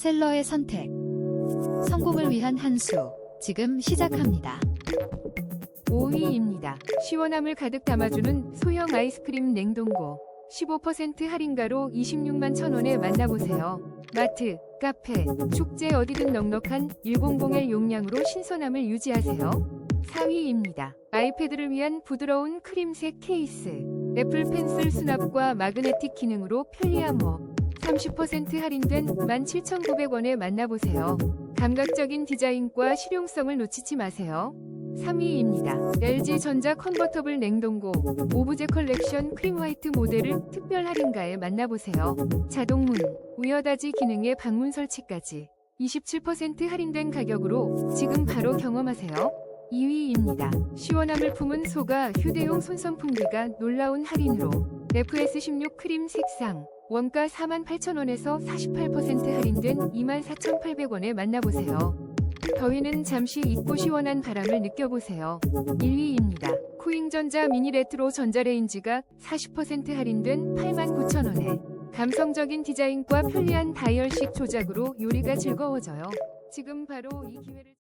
셀러의 선택. 성공을 위한 한 수. 지금 시작합니다. 5위입니다. 시원함을 가득 담아주는 소형 아이스크림 냉동고. 15% 할인가로 26만 천원에 만나보세요. 마트, 카페, 축제 어디든 넉넉한 100L 용량으로 신선함을 유지하세요. 4위입니다. 아이패드를 위한 부드러운 크림색 케이스. 애플 펜슬 수납과 마그네틱 기능으로 편리함 워. 30% 할인된 17,900원에 만나보세요. 감각적인 디자인과 실용성을 놓치지 마세요. 3위입니다. LG전자 컨버터블 냉동고 오브제 컬렉션 크림 화이트 모델을 특별 할인가에 만나보세요. 자동문, 우여다지 기능의 방문 설치까지 27% 할인된 가격으로 지금 바로 경험하세요. 2위입니다. 시원함을 품은 소가 휴대용 손선풍기가 놀라운 할인으로 FS16 크림 색상 원가 48,000원에서 48% 할인된 24,800원에 만나보세요. 더위는 잠시 잊고 시원한 바람을 느껴보세요. 1위입니다. 쿠잉전자 미니 레트로 전자레인지가 40% 할인된 89,000원에 감성적인 디자인과 편리한 다이얼식 조작으로 요리가 즐거워져요. 지금 바로 이 기회를